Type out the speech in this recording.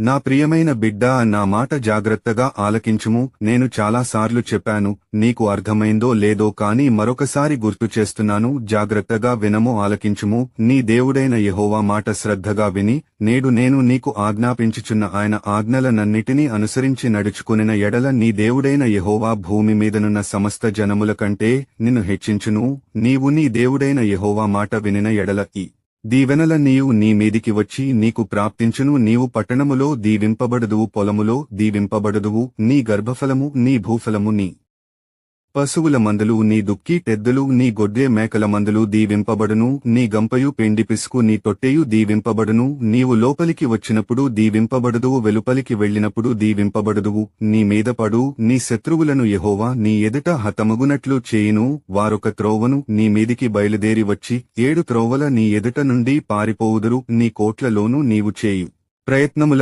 నా ప్రియమైన బిడ్డా నా మాట జాగ్రత్తగా ఆలకించుము. నేను చాలాసార్లు చెప్పాను నీకు అర్థమైందో లేదో కాని మరొకసారి గుర్తు చేస్తున్నాను. జాగ్రత్తగా వినము ఆలకించుము. నీ దేవుడైన యెహోవా మాట శ్రద్ధగా విని నేడు నేను నీకు ఆజ్ఞాపించుచున్న ఆయన ఆజ్ఞలనన్నిటినీ అనుసరించి నడుచుకునిన ఎడల నీ దేవుడైన యహోవా భూమి మీదనున్న సమస్త జనముల కంటే నిన్ను హెచ్చించును. నీవు నీ దేవుడైన యెహోవా మాట వినిన ఎడల ఈ దీవెనల నీవు నీ మీదికి వచ్చి నీకు ప్రాప్తించును. నీవు పట్టణములో దీవింపబడదువు పొలములో దీవింపబడదువు. నీ గర్భఫలము నీ భూఫలము నీ. పశువుల మందులు నీ దుక్కి టెద్దులు నీ గొడ్డే మేకల మందులు దీవింపబడును నీ గంపయు పెండి పిసుకు నీ తొట్టెయు దీవింపబడును నీవు లోపలికి వచ్చినప్పుడు దీవింపబడుదువు వెలుపలికి వెళ్ళినప్పుడు దీవింపబడుదువు నీ మీద పడు నీ శత్రువులను యహోవా నీ ఎదుట హతమగునట్లు చేయును వారొక త్రోవను నీ మీదికి బయలుదేరి వచ్చి ఏడు త్రోవల నీ ఎదుట నుండి పారిపోవుదురు నీ కోట్లలోనూ నీవు చేయు. ప్రయత్నముల